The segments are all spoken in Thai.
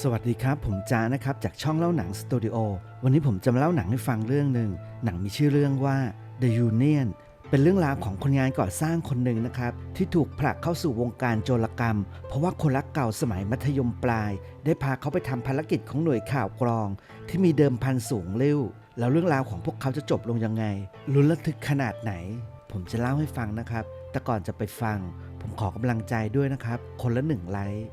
สวัสดีครับ ผมจ้านะครับ จากช่องเล่าหนังสตูดิโอวันนี้ผมจะมาเล่าหนังให้ฟังเรื่องหนึ่งหนังมีชื่อเรื่องว่า The Union เป็นเรื่องราวของคนงานก่อสร้างคนหนึ่งนะครับ ที่ถูกผลักเข้าสู่วงการโจรกรรม เพราะว่าคนรักเก่าสมัยมัธยมปลาย ได้พาเขาไปทำภารกิจของหน่วยข่าวกรอง ที่มีเดิมพันสูงเร็วแล้วเรื่องราวของพวกเขาจะจบลงยังไงลุ้นระทึกขนาดไหน ผมจะเล่าให้ฟังนะครับ แต่ก่อนจะไปฟัง ผมขอกำลังใจด้วยนะครับ คนละหนึ่งไลค์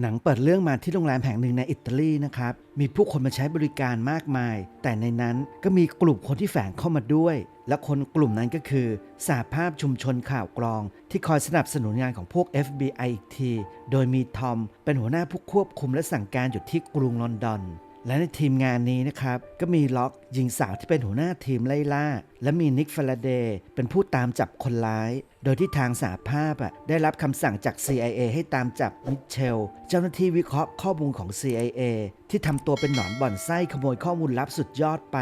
หนังเปิดเรื่องมาที่โรงแรมแห่งหนึ่งในอิตาลีนะครับ มีผู้คนมาใช้บริการมากมาย แต่ในนั้นก็มีกลุ่มคนที่แฝงเข้ามาด้วย และคนกลุ่มนั้นก็คือสาภาพชุมชนข่าวกรอง ที่คอยสนับสนุนงานของพวก FBI อีกที โดยมีทอมเป็นหัวหน้าผู้ควบคุมและสั่งการอยู่ที่กรุงลอนดอน และในทีมงานนี้นะครับ ก็มีล็อกหญิงสาวที่เป็นหัวหน้าทีมไล่ล่า และมีนิกฟาราเดย์เป็นผู้ตามจับคนร้าย โดยที่ทางสาภาพอะได้รับคำสั่งจาก CIA ให้ตามจับมิเชล เจ้าหน้าที่วิเคราะห์ข้อมูลของ CIA ที่ทำตัวเป็นหนอนบ่อนไส้ขโมยข้อมูลลับสุดยอดไป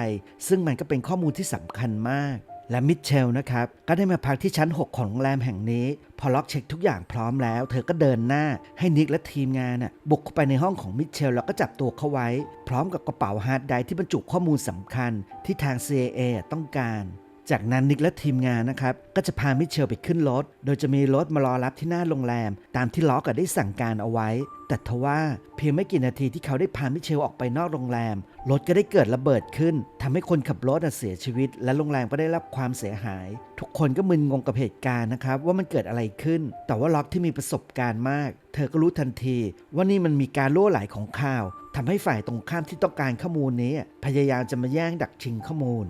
ซึ่งมันก็เป็นข้อมูลที่สำคัญมาก และมิเชลนะครับ ก็ได้มาพักที่ชั้น 6 ของโรงแรมแห่งนี้ พอล็อกเช็คทุกอย่างพร้อมแล้ว เธอก็เดินหน้าให้นิกและทีมงานน่ะบุกเข้าไปในห้องของมิเชลแล้วก็จับตัวเขาไว้ พร้อมกับกระเป๋าฮาร์ดไดรฟ์ที่บรรจุข้อมูลสำคัญที่ทาง CIA ต้องการ จากนั้นนิกและทีมงานนะครับก็จะพามิเชลไปขึ้นรถ โดยจะมีรถมารอรับที่หน้าโรงแรม ตามที่ล็อกก็ได้สั่งการเอาไว้ แต่ทว่าเพียงไม่กี่นาทีที่เขาได้พามิเชลออกไปนอกโรงแรม รถก็ได้เกิดระเบิดขึ้นทำให้คนขับรถเสียชีวิต และโรงแรมก็ได้รับความเสียหาย ทุกคนก็มึนงงกับเหตุการณ์นะครับว่ามันเกิดอะไรขึ้น แต่ว่าล็อกที่มีประสบการณ์มาก เธอก็รู้ทันที ว่านี่มันมีการล่วไหลของข่าวทำให้ฝ่ายตรงข้ามที่ต้องการข้อมูลนี้ พยายามจะมาแย่งดักชิงข้อมูล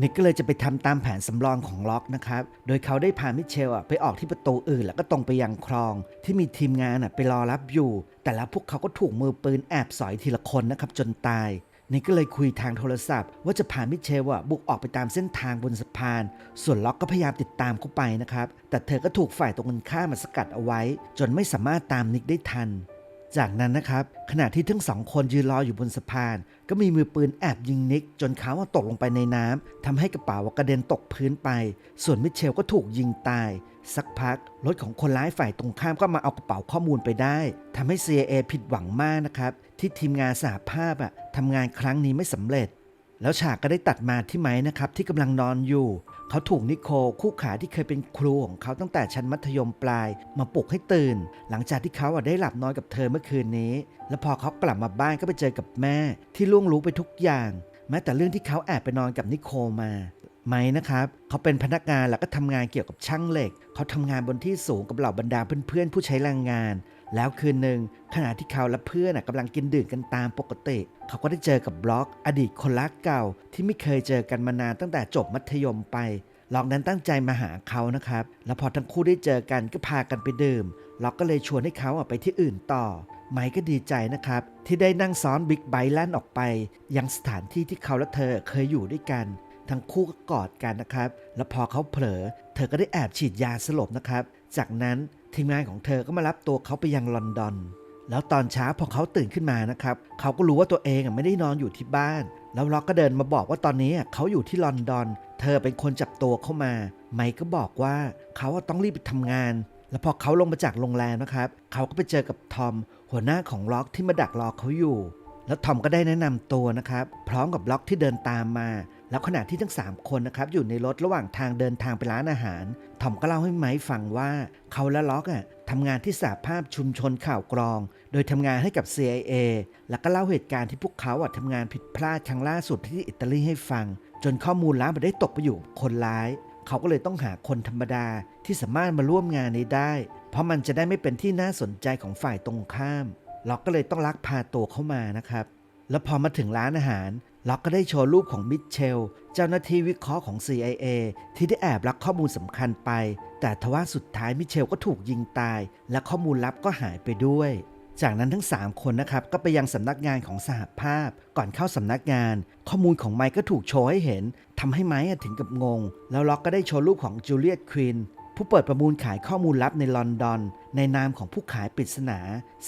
นิกก็เลยจะไปทำตามแผนสำรองของล็อกนะครับ โดยเขาได้พามิเชลอะไปออกที่ประตูอื่น แล้วก็ตรงไปยังคลอง ที่มีทีมงานอะไปรอรับอยู่ แต่แล้วพวกเขาก็ถูกมือปืนแอบสอยทีละคนนะครับจนตายนิกก็เลยคุยทางโทรศัพท์ ว่าจะพามิเชลอะบุกออกไปตามเส้นทางบนสะพาน ส่วนล็อกก็พยายามติดตามเข้าไปนะครับ แต่เธอก็ถูกฝ่ายตรงกันข้ามมาสกัดเอาไว้ จนไม่สามารถตามนิกได้ทัน จากนั้นนะครับขณะที่ทั้งสองคนยืนรออยู่บนสะพาน ก็มีมือปืนแอบยิงนิก จนเขาตกลงไปในน้ำทำให้กระเป๋ากระเด็นตกพื้นไป ส่วนมิเชลก็ถูกยิงตาย สักพัก รถของคนร้ายฝ่ายตรงข้ามก็มาเอากระเป๋าข้อมูลไปได้ทำให้ CIA ผิดหวังมากนะครับ ที่ทีมงานสหภาพอะทำงานครั้งนี้ไม่สำเร็จ แล้วฉากก็ได้ตัดมาที่ไม้นะครับที่กำลังนอนอยู่ เขาถูกนิโคลคู่ขาที่เคยเป็นครูของเขาตั้งแต่ชั้นมัธยมปลาย มาปลุกให้ตื่น หลังจากที่เขาได้หลับนอนกับเธอเมื่อคืนนี้ แล้วพอเขากลับมาบ้านก็ไปเจอกับแม่ ที่ล่วงรู้ไปทุกอย่าง แม้แต่เรื่องที่เขาแอบไปนอนกับนิโคลมาไม้นะครับ เขาเป็นพนักงานแล้วก็ทำงานเกี่ยวกับช่างเหล็ก เขาทำงานบนที่สูงกับเหล่าบรรดาเพื่อนๆผู้ใช้แรงงาน แล้วคืนหนึ่งขณะที่เขาและเพื่อนน่ะกำลังกินดื่มกันตามปกติ เขาก็ได้เจอกับบล็อก อดีตคนรักเก่าที่ไม่เคยเจอกันมานานตั้งแต่จบมัธยมไปล็อกนั้นตั้งใจมาหาเขานะครับ แล้วพอทั้งคู่ได้เจอกันก็พากันไปดื่ม ล็อกก็เลยชวนให้เขาอะไปที่อื่นต่อ ไมค์ก็ดีใจนะครับ ที่ได้นั่งซ้อนบิ๊กไบค์แล่นออกไป ยังสถานที่ที่เขาและเธอเคยอยู่ด้วยกัน ทั้งคู่ก็กอดกันนะครับ แล้วพอเขาเผลอ เธอก็ได้แอบฉีดยาสลบนะครับ จากนั้น ทีมงานของเธอก็มารับตัวเขาไปยังลอนดอน แล้วตอนเช้าพอเขาตื่นขึ้นมานะครับ เขาก็รู้ว่าตัวเองอะไม่ได้นอนอยู่ที่บ้าน แล้วล็อกก็เดินมาบอกว่าตอนนี้เขาอยู่ที่ลอนดอน เธอเป็นคนจับตัวเข้ามา ไมค์ก็บอกว่าเขาต้องรีบไปทำงาน แล้วพอเขาลงมาจากโรงแรมนะครับ เขาก็ไปเจอกับทอม หัวหน้าของล็อกที่มาดักรอเขาอยู่ แล้วทอมก็ได้แนะนำตัวนะครับ พร้อมกับล็อกที่เดินตามมา แล้วขณะที่ทั้ง 3 คนนะครับอยู่ในรถระหว่างทางเดินทางไปร้านอาหารทอมก็เล่าให้ไมค์ฟังว่าเขาและล็อกอะทำงานที่สาภาพชุมชนข่าวกรอง โดยทำงานให้กับ CIA แล้วก็เล่าเหตุการณ์ที่พวกเขาอะทำงานผิดพลาดครั้งล่าสุดที่อิตาลีให้ฟัง จนข้อมูลลับมันได้ตกไปอยู่คนร้าย เขาก็เลยต้องหาคนธรรมดาที่สามารถมาร่วมงานนี้ได้ เพราะมันจะได้ไม่เป็นที่น่าสนใจของฝ่ายตรงข้ามล็อกก็เลยต้องลักพาตัวเข้ามานะครับแล้วพอมาถึงร้านอาหาร ล็อกก็ได้โชว์รูปของมิเชล เจ้าหน้าที่วิเคราะห์ของ CIA ที่ได้แอบลักข้อมูลสำคัญไป แต่ทว่าสุดท้ายมิเชลก็ถูกยิงตาย และข้อมูลลับก็หายไปด้วย จากนั้นทั้ง 3 คนนะครับ ก็ไปยังสำนักงานของสหภาพ ก่อนเข้าสำนักงาน ข้อมูลของไมค์ก็ถูกโชว์ให้เห็นทำให้ไมค์ถึงกับงง แล้วล็อกก็ได้โชว์รูปของจูเลียตควินผู้เปิดประมูลขายข้อมูลลับในลอนดอน ในนามของผู้ขายปริศนา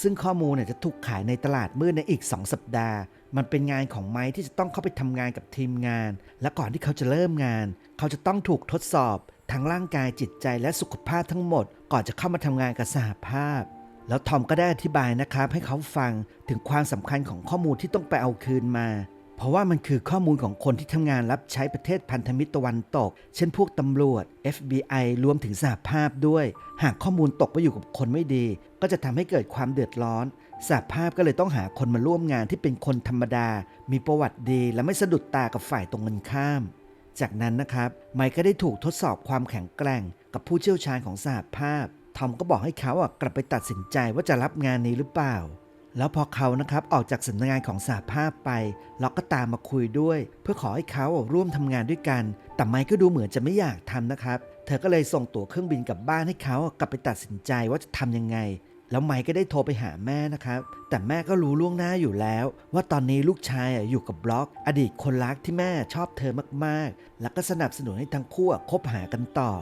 ซึ่งข้อมูลเนี่ยจะถูกขายในตลาดมืดในอีก 2 สัปดาห์ มันเป็นงานของไม้ที่จะต้องเข้าไปทำงานกับทีมงาน และก่อนที่เขาจะเริ่มงาน เขาจะต้องถูกทดสอบทั้งร่างกายจิตใจและสุขภาพทั้งหมด ก่อนจะเข้ามาทำงานกับสหภาพ แล้วทอมก็ได้อธิบายนะครับให้เขาฟังถึงความสำคัญของข้อมูลที่ต้องไปเอาคืนมา เพราะว่ามันคือข้อมูลของคนที่ทำงานรับใช้ประเทศพันธมิตรตะวันตก เช่นพวกตำรวจ FBI รวมถึงสหภาพด้วย หากข้อมูลตกไปอยู่กับคนไม่ดี ก็จะทำให้เกิดความเดือดร้อน สหภาพก็เลยต้องหาคนมาร่วมงานที่เป็นคนธรรมดา มีประวัติดีและไม่สะดุดตากับฝ่ายตรงกันข้าม จากนั้นนะครับ ไมค์ก็ได้ถูกทดสอบความแข็งแกร่ง กับผู้เชี่ยวชาญของสหภาพ ทอมก็บอกให้เขาอะกลับไปตัดสินใจว่าจะรับงานนี้หรือเปล่า แล้วพอเขานะครับออกจากสำนักงานของสหภาพไปล็อกก็ตามมาคุยด้วย เพื่อขอให้เขาร่วมทำงานด้วยกัน แต่ไมค์ก็ดูเหมือนจะไม่อยากทำนะครับ เธอก็เลยส่งตั๋วเครื่องบินกลับบ้านให้เขากลับไปตัดสินใจว่าจะทำยังไง แล้วไมค์ก็ได้โทรไปหาแม่นะครับ แต่แม่ก็รู้ล่วงหน้าอยู่แล้ว ว่าตอนนี้ลูกชายอยู่กับบล็อก อดีตคนรักที่แม่ชอบเธอมากๆ แล้วก็สนับสนุนให้ทั้งคู่คบหากันต่อ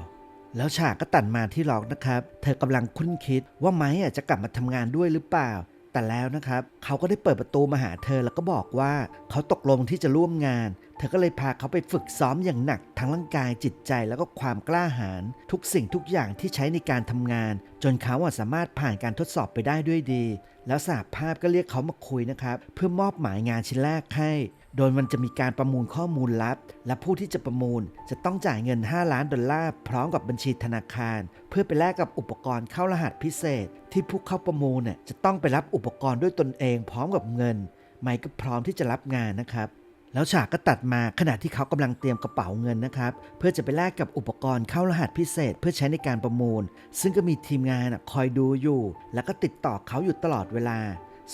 แล้วฉากก็ตัดมาที่ล็อกนะครับ เธอกำลังคุ้นคิดว่าไม้อะจะกลับมาทำงานด้วยหรือเปล่า แต่แล้วนะครับ เขาก็ได้เปิดประตูมาหาเธอแล้วก็บอกว่าเขาตกลงที่จะร่วมงาน ธอก็เลยพาเขาไปฝึกซ้อมอย่างหนักทั้งร่างกายจิตใจแล้วก็ความกล้าหาญทุกสิ่งทุกอย่างที่ใช้ในการทำงาน จนเขาอะสามารถผ่านการทดสอบไปได้ด้วยดี แล้วสหภาพก็เรียกเขามาคุยนะครับ เพื่อมอบหมายงานชิ้นแรกให้ โดยมันจะมีการประมูลข้อมูลลับ และผู้ที่จะประมูล จะต้องจ่ายเงิน 5 ล้านดอลลาร์พร้อมกับบัญชีธนาคาร เพื่อไปแลกกับอุปกรณ์เข้ารหัสพิเศษ ที่ผู้เข้าประมูลเนี่ยจะต้องไปรับอุปกรณ์ด้วยตนเอง พร้อมกับเงินไมค์ก็พร้อมที่จะรับงานนะครับ แล้วฉากก็ตัดมาขณะที่เขากำลังเตรียมกระเป๋าเงินนะครับ เพื่อจะไปแลกกับอุปกรณ์เข้ารหัสพิเศษ เพื่อใช้ในการประมูล ซึ่งก็มีทีมงานคอยดูอยู่ แล้วก็ติดต่อเขาอยู่ตลอดเวลา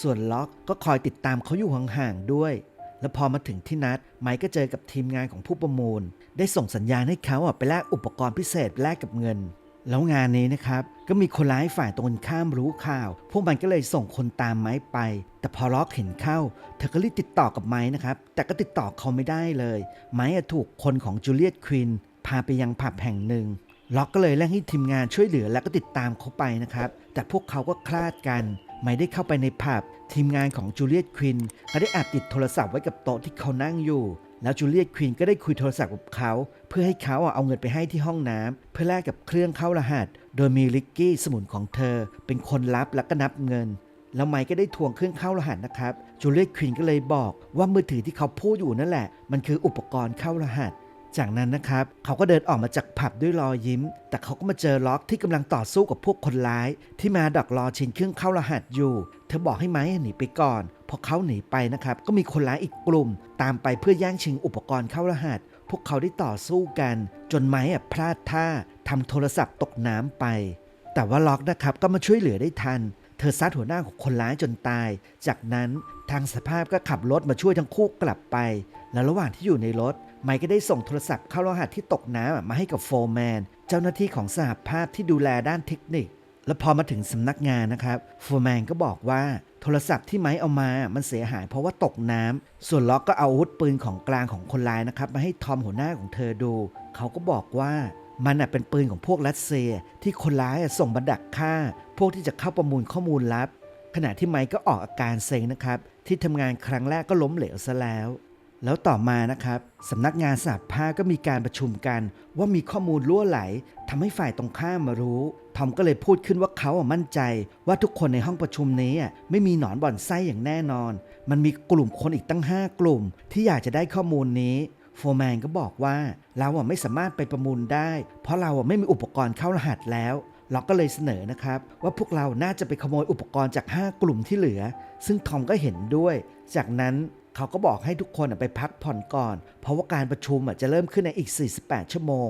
ส่วนล็อกก็คอยติดตามเขาอยู่ห่างๆด้วย แล้วพอมาถึงที่นัด ไมค์ก็เจอกับทีมงานของผู้ประมูล ได้ส่งสัญญาณให้เขาไปแลกอุปกรณ์พิเศษแลกกับเงิน แล้วงานนี้นะครับก็มีคนร้ายฝ่ายตรงข้ามรู้ข่าว พวกมันก็เลยส่งคนตามไม้ไป แต่พอล็อกเห็นเข้า เธอก็รีบติดต่อกับไม้นะครับ แต่ก็ติดต่อเขาไม่ได้เลย ไม้ถูกคนของจูเลียตควินพาไปยังผับแห่งหนึ่ง ล็อกก็เลยเร่งให้ทีมงานช่วยเหลือแล้วก็ติดตามเขาไปนะครับ แต่พวกเขาก็คลาดกัน ไม่ได้เข้าไปในผับ ทีมงานของจูเลียตควินก็ได้แอบติดโทรศัพท์ไว้กับโต๊ะที่เขานั่งอยู่ แล้วจูเลียตควีนก็ได้คุยโทรศัพท์กับเขา เพื่อให้เขาเอาเงินไปให้ที่ห้องน้ำเพื่อแลกกับเครื่องเข้ารหัส โดยมีลิกกี้สมุนของเธอ เป็นคนรับแล้วก็นับเงิน แล้วไมค์ก็ได้ทวงเครื่องเข้ารหัสนะครับจูเลียตควีนก็เลยบอกว่ามือถือที่เขาพูดอยู่นั่นแหละ มันคืออุปกรณ์เข้ารหัส จากนั้นนะครับเขาก็เดินออกมาจากผับด้วยรอยยิ้ม แต่เขาก็มาเจอล็อกที่กำลังต่อสู้กับพวกคนร้าย ที่มาดักรอชิงเครื่องเข้ารหัสอยู่ เธอบอกให้ไม้หนีไปก่อนพอเขาหนีไปนะครับก็มีคนร้ายอีกกลุ่ม ตามไปเพื่อแย่งชิงอุปกรณ์เข้ารหัส พวกเขาได้ต่อสู้กัน จนไม้พลาดท่าทำโทรศัพท์ตกน้ำไป แต่ว่าล็อกนะครับก็มาช่วยเหลือได้ทัน เธอซัดหัวหน้าของคนร้ายจนตาย จากนั้นทางสภาพก็ขับรถมาช่วยทั้งคู่กลับไป แล้วระหว่างที่อยู่ในรถ ไมค์ก็ได้ส่งโทรศัพท์เข้ารหัสที่ตกน้ำมาให้กับโฟร์แมนเจ้าหน้าที่ของสหภาพที่ดูแลด้านเทคนิค แล้วพอมาถึงสำนักงานนะครับโฟร์แมนก็บอกว่าโทรศัพท์ที่ไม้เอามา มันเสียหายเพราะว่าตกน้ำส่วนล็อกก็เอาอาวุธปืนของกลางของคนร้ายนะครับ มาให้ทอมหัวหน้าของเธอดู เขาก็บอกว่ามันเป็นปืนของพวกรัสเซีย ที่คนร้ายส่งมาดักฆ่า พวกที่จะเข้าประมูลข้อมูลลับ ขณะที่ไมค์ก็ออกอาการเซ็งนะครับ ที่ทำงานครั้งแรกก็ล้มเหลวซะแล้ว แล้วต่อมานะครับสำนักงานสหภาก็มีการประชุมกัน ว่ามีข้อมูลล่วไหลทำให้ฝ่ายตรงข้ามมารู้ ทอมก็เลยพูดขึ้นว่าเขาอะมั่นใจ ว่าทุกคนในห้องประชุมนี้อะไม่มีหนอนบ่อนไส้อย่างแน่นอน มันมีกลุ่มคนอีกตั้ง 5 กลุ่ม ที่อยากจะได้ข้อมูลนี้โฟร์แมนก็บอกว่าเราอะไม่สามารถไปประมูลได้ เพราะเราอะไม่มีอุปกรณ์เข้ารหัสแล้วเราก็เลยเสนอนะครับ ว่าพวกเราน่าจะไปขโมยอุปกรณ์จาก 5 กลุ่มที่เหลือ ซึ่งทอมก็เห็นด้วย จากนั้น เขาก็บอกให้ทุกคนไปพักผ่อนก่อน เพราะว่าการประชุมจะเริ่มขึ้นในอีก 48 ชั่วโมง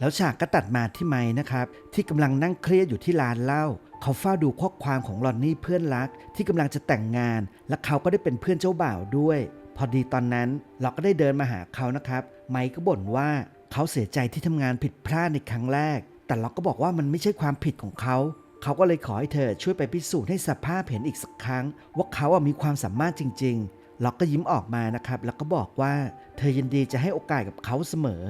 แล้วฉากก็ตัดมาที่ไม้นะครับ ที่กำลังนั่งเครียดอยู่ที่ร้านเหล้าเขาเฝ้าดูข้อความของลอนนี่เพื่อนรัก ที่กำลังจะแต่งงาน และเขาก็ได้เป็นเพื่อนเจ้าบ่าวด้วย พอดีตอนนั้นเราก็ได้เดินมาหาเขานะครับ ไมค์ก็บ่นว่าเขาเสียใจที่ทำงานผิดพลาดในครั้งแรก แต่เราก็บอกว่ามันไม่ใช่ความผิดของเขาเขาก็เลยขอให้เธอช่วยไปพิสูจน์ให้สภาพเห็นอีกสักครั้ง ว่าเขามีความสามารถจริง ๆ ล็อกก็ยิ้มออกมานะครับ แล้วก็บอกว่าเธอยินดีจะให้โอกาสกับเขาเสมอ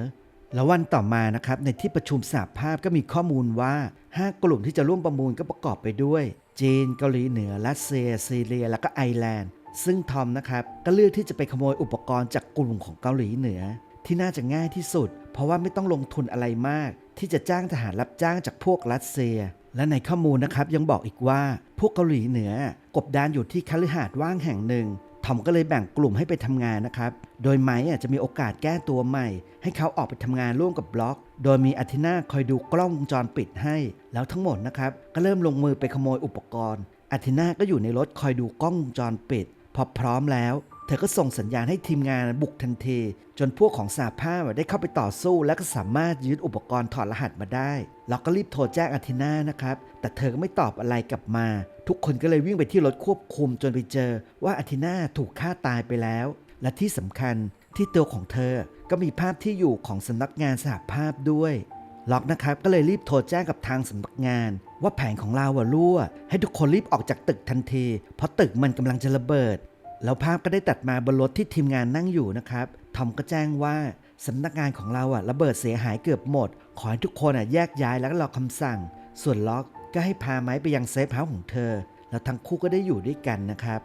แล้ววันต่อมานะครับในที่ประชุมสหภาพก็มีข้อมูลว่า 5 กลุ่มที่จะร่วมประมูลก็ประกอบไปด้วย จีนเกาหลีเหนือรัสเซียซีเรีย แล้วก็ไอร์แลนด์ ซึ่งทอมนะครับก็เลือกที่จะไปขโมยอุปกรณ์จากกลุ่มของเกาหลีเหนือ ที่น่าจะง่ายที่สุด เพราะว่าไม่ต้องลงทุนอะไรมาก ที่จะจ้างทหารรับจ้างจากพวกรัสเซียและในข้อมูลนะครับยังบอกอีกว่า พวกเกาหลีเหนือกบดานอยู่ที่คฤหาสน์ว่างแห่งหนึ่ง ทอมก็เลยแบ่งกลุ่มให้ไปทำงานนะครับ โดยไมค์อะจะมีโอกาสแก้ตัวใหม่ ให้เขาออกไปทำงานร่วมกับบล็อก โดยมีอาทินาคอยดูกล้องวงจรปิดให้ แล้วทั้งหมดนะครับก็เริ่มลงมือไปขโมยอุปกรณ์อาทินาก็อยู่ในรถคอยดูกล้องวงจรปิด พอพร้อมแล้ว เธอก็ส่งสัญญาณให้ทีมงานบุกทันที จนพวกของสาภาพได้เข้าไปต่อสู้ และก็สามารถยึดอุปกรณ์ถอดรหัสมาได้เราก็รีบโทรแจ้งอาทินานะครับ แต่เธอก็ไม่ตอบอะไรกลับมา ทุกคนก็เลยวิ่งไปที่รถควบคุมจนไปเจอว่าอาทินาถูกฆ่าตายไปแล้ว และที่สำคัญที่ตัวของเธอก็มีภาพที่อยู่ของสำนักงานสหภาพด้วยล็อกนะครับก็เลยรีบโทรแจ้งกับทางสำนักงาน ว่าแผนของเราอะรั่ว ให้ทุกคนรีบออกจากตึกทันที เพราะตึกมันกำลังจะระเบิด แล้วภาพก็ได้ตัดมาบนรถที่ทีมงานนั่งอยู่นะครับทอมก็แจ้งว่าสำนักงานของเราอะระเบิดเสียหายเกือบหมด ขอให้ทุกคนอะแยกย้ายแล้วรอคำสั่ง ส่วนล็อก ก็ให้พาไม้ไปยังเซฟเฮาส์ของเธอ แล้วทั้งคู่ก็ได้อยู่ด้วยกันนะครับ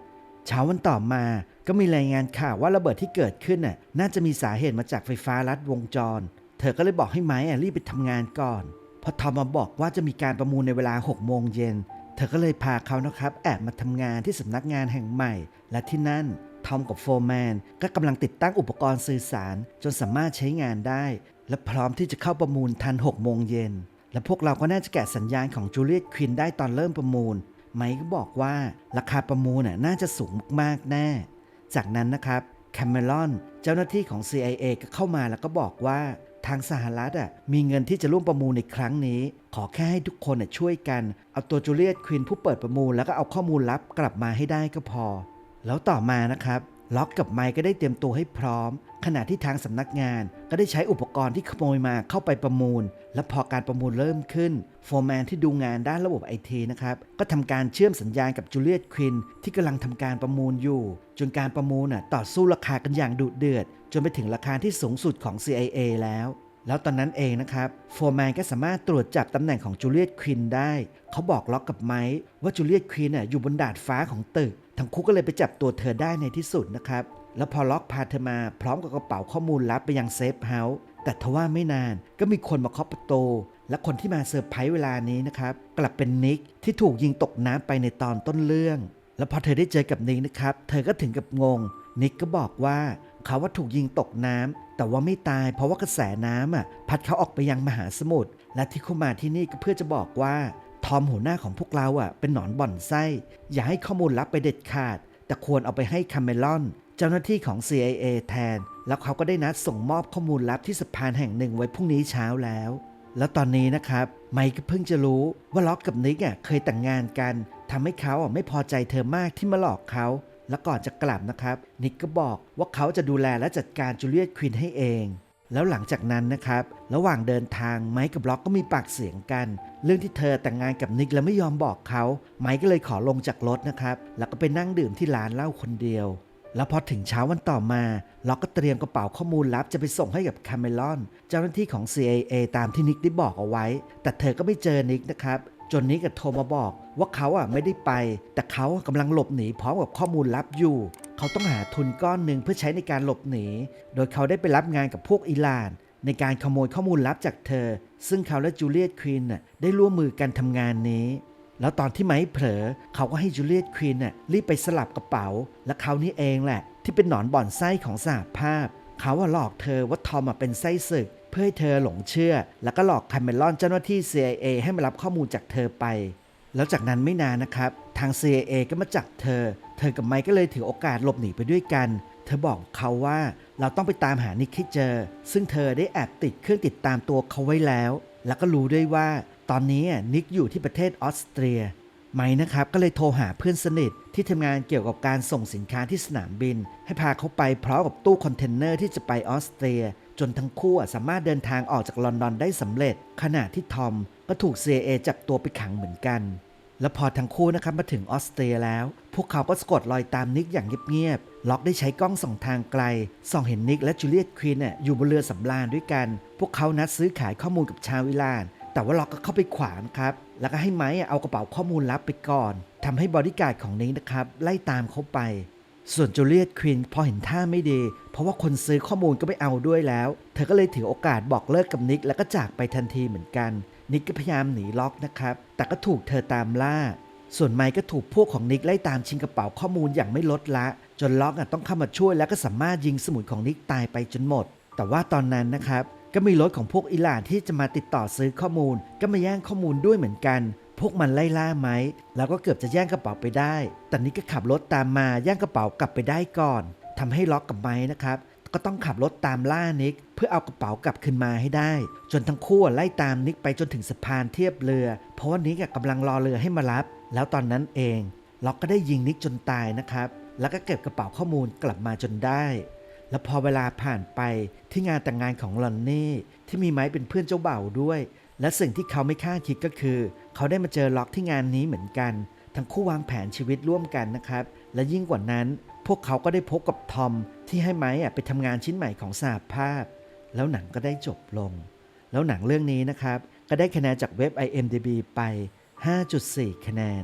เช้าวันต่อมาก็มีรายงานข่าวว่าระเบิดที่เกิดขึ้นน่ะน่าจะมีสาเหตุมาจากไฟฟ้าลัดวงจร เธอก็เลยบอกให้ไม้อะรีบไปทำงานก่อนพอทอมมาบอกว่าจะมีการประมูลในเวลา6โมงเย็นเธอก็เลยพาเขานะครับ แอบมาทำงานที่สำนักงานแห่งใหม่ และที่นั่นทอมกับโฟร์แมนก็กำลังติดตั้งอุปกรณ์สื่อสาร จนสามารถใช้งานได้ และพร้อมที่จะเข้าประมูลทัน6โมงเย็น และพวกเราก็น่าจะแกะสัญญาณของจูเลียตควินได้ตอนเริ่มประมูล ไมค์ก็บอกว่าราคาประมูลน่าจะสูงมากๆแน่ จากนั้นนะครับแคมเมรอนเจ้าหน้าที่ของ CIA ก็เข้ามาแล้วก็บอกว่าทางสหรัฐอะมีเงินที่จะร่วมประมูลในครั้งนี้ ขอแค่ให้ทุกคนช่วยกัน เอาตัวจูเลียตควินผู้เปิดประมูลแล้วก็เอาข้อมูลลับกลับมาให้ได้ก็พอ แล้วต่อมานะครับ ล็อกกับไมค์ก็ได้เตรียมตัวให้พร้อม ขณะที่ทางสำนักงานก็ได้ใช้อุปกรณ์ที่ขโมยมาเข้าไปประมูล และพอการประมูลเริ่มขึ้น โฟร์แมนที่ดูงานด้านระบบไอทีนะครับก็ทำการเชื่อมสัญญาณกับจูเลียตควินที่กำลังทำการประมูลอยู่ จนการประมูลน่ะต่อสู้ราคากันอย่างดุเดือด จนไปถึงราคาที่สูงสุดของ CIA แล้ว แล้วตอนนั้นเองนะครับโฟร์แมนก็สามารถตรวจจับตำแหน่งของจูเลียตควินได้ เขาบอกล็อกกับไมค์ว่าจูเลียตควินน่ะอยู่บนดาดฟ้าของตึก ทั้งคู่ก็เลยไปจับตัวเธอได้ในที่สุดนะครับ แล้วพอล็อกพาเธอมาพร้อมกับกระเป๋าข้อมูลลับไปยังเซฟเฮาส์แต่ทว่าไม่นานก็มีคนมาเคาะประตูและคนที่มาเซอร์ไพรส์เวลานี้นะครับ กลับเป็นนิกที่ถูกยิงตกน้ำไปในตอนต้นเรื่อง แล้วพอเธอได้เจอกับนิกนะครับ เธอก็ถึงกับงง นิกก็บอกว่าเขาว่าถูกยิงตกน้ำ แต่ว่าไม่ตายเพราะว่ากระแสน้ำอะพัดเขาออกไปยังมหาสมุทรและที่เขามาที่นี่ก็เพื่อจะบอกว่า ทอมหัวหน้าของพวกเราอะเป็นหนอนบ่อนไส้ อย่าให้ข้อมูลลับไปเด็ดขาด แต่ควรเอาไปให้คาเมลอน เจ้าหน้าที่ของ CIA แทน แล้วเขาก็ได้นัดส่งมอบข้อมูลลับที่สะพานแห่งหนึ่งไว้พรุ่งนี้เช้าแล้ว แล้วตอนนี้นะครับไมค์ก็เพิ่งจะรู้ว่าล็อกกับนิกอะเคยแต่งงานกันทำให้เขาอะไม่พอใจเธอมากที่มาหลอกเขา แล้วก่อนจะกลับนะครับ นิกก็บอกว่าเขาจะดูแลและจัดการจูเลียตควินให้เอง แล้วหลังจากนั้นนะครับ ระหว่างเดินทางไมค์กับล็อกก็มีปากเสียงกัน เรื่องที่เธอแต่งงานกับนิกแล้วไม่ยอมบอกเขา ไมค์ก็เลยขอลงจากรถนะครับ แล้วก็ไปนั่งดื่มที่ร้านเหล้าคนเดียว แล้วพอถึงเช้าวันต่อมาล็อกก็เตรียมกระเป๋าข้อมูลลับจะไปส่งให้กับคาเมลอน เจ้าหน้าที่ของ CIA ตามที่นิกได้บอกเอาไว้ แต่เธอก็ไม่เจอนิกนะครับ จนนิกก็โทรมาบอกว่าเขาอะไม่ได้ไป แต่เขากำลังหลบหนีพร้อมกับข้อมูลลับอยู่ เขาต้องหาทุนก้อนหนึ่งเพื่อใช้ในการหลบหนี โดยเขาได้ไปรับงานกับพวกอิหร่าน ในการขโมยข้อมูลลับจากเธอ ซึ่งเขาและจูเลียตควีนน่ะได้ร่วมมือกันทำงานนี้ แล้วตอนที่ไม้เผลอ เขาก็ให้จูเลียตควีนน่ะรีบไปสลับกระเป๋า และเขานี่เองแหละ ที่เป็นหนอนบ่อนไส้ของสหภาพ เขาหลอกเธอว่าทอมอะเป็นไส้ศึก พื่อให้เธอหลงเชื่อ แล้วก็หลอกคาเมลอนเจ้าหน้าที่ CIA ให้มารับข้อมูลจากเธอไป แล้วจากนั้นไม่นานนะครับ ทาง CIA ก็มาจับเธอ เธอกับไมค์ก็เลยถือโอกาสหลบหนีไปด้วยกัน เธอบอกเขาว่าเราต้องไปตามหานิกให้เจอ ซึ่งเธอได้แอบติดเครื่องติดตามตัวเขาไว้แล้ว แล้วก็รู้ด้วยว่า ตอนนี้นิกอยู่ที่ประเทศออสเตรียไมค์นะครับก็เลยโทรหาเพื่อนสนิทที่ทำงานเกี่ยวกับการส่งสินค้าที่สนามบิน ให้พาเขาไปพร้อมกับตู้คอนเทนเนอร์ที่จะไปออสเตรีย จนทั้งคู่สามารถเดินทางออกจากลอนดอนได้สำเร็จ ขณะที่ทอมก็ถูก CIA จับตัวไปขังเหมือนกัน แล้วพอทั้งคู่นะครับมาถึงออสเตรียแล้ว พวกเขาก็สะกดรอยตามนิกอย่างเงียบๆ ล็อกได้ใช้กล้องส่องทางไกล ส่องเห็นนิกและจูเลียตควีนอยู่บนเรือสำราญด้วยกัน พวกเขานัดซื้อขายข้อมูลกับชาวอิหร่าน แต่ว่าล็อกก็เข้าไปขวางครับ แล้วก็ให้ไม้เอากระเป๋าข้อมูลลับไปก่อนทำให้บอดี้การ์ดของนิกนะครับไล่ตามเขาไป ส่วนจูเลียตควินพอเห็นท่าไม่ดี เพราะว่าคนซื้อข้อมูลก็ไม่เอาด้วยแล้ว เธอก็เลยถือโอกาสบอกเลิกกับนิกแล้วก็จากไปทันทีเหมือนกัน นิกก็พยายามหนีล็อกนะครับ แต่ก็ถูกเธอตามล่า ส่วนไมค์ก็ถูกพวกของนิกไล่ตามชิงกระเป๋าข้อมูลอย่างไม่ลดละ จนล็อกต้องเข้ามาช่วยแล้วก็สามารถยิงสมุนของนิกตายไปจนหมด แต่ว่าตอนนั้นนะครับก็มีรถของพวกอิหร่านที่จะมาติดต่อซื้อข้อมูล ก็มาแย่งข้อมูลด้วยเหมือนกัน พวกมันไล่ล่าไหมแล้วก็เกือบจะแย่งกระเป๋าไปได้ แต่นิกก็ขับรถตามมาแย่งกระเป๋ากลับไปได้ก่อนทำให้ล็อกกับไม้นะครับก็ต้องขับรถตามล่านิก เพื่อเอากระเป๋ากลับคืนมาให้ได้ จนทั้งคู่ไล่ตามนิกไปจนถึงสะพานเทียบเรือ เพราะว่านิกอะกำลังรอเรือให้มารับ แล้วตอนนั้นเองล็อกก็ได้ยิงนิกจนตายนะครับ แล้วก็เก็บกระเป๋าข้อมูลกลับมาจนได้ แล้วพอเวลาผ่านไปที่งานแต่งงานของลอนนี่ที่มีไม้เป็นเพื่อนเจ้าบ่าวด้วย และสิ่งที่เขาไม่คาดคิดก็คือ เขาได้มาเจอล็อกที่งานนี้เหมือนกัน ทั้งคู่วางแผนชีวิตร่วมกันนะครับ และยิ่งกว่านั้น พวกเขาก็ได้พบกับทอมที่ให้ไม้ไปทำงานชิ้นใหม่ของสหภาพ แล้วหนังก็ได้จบลง แล้วหนังเรื่องนี้นะครับ ก็ได้คะแนนจากเว็บ IMDb ไป 5.4 คะแนน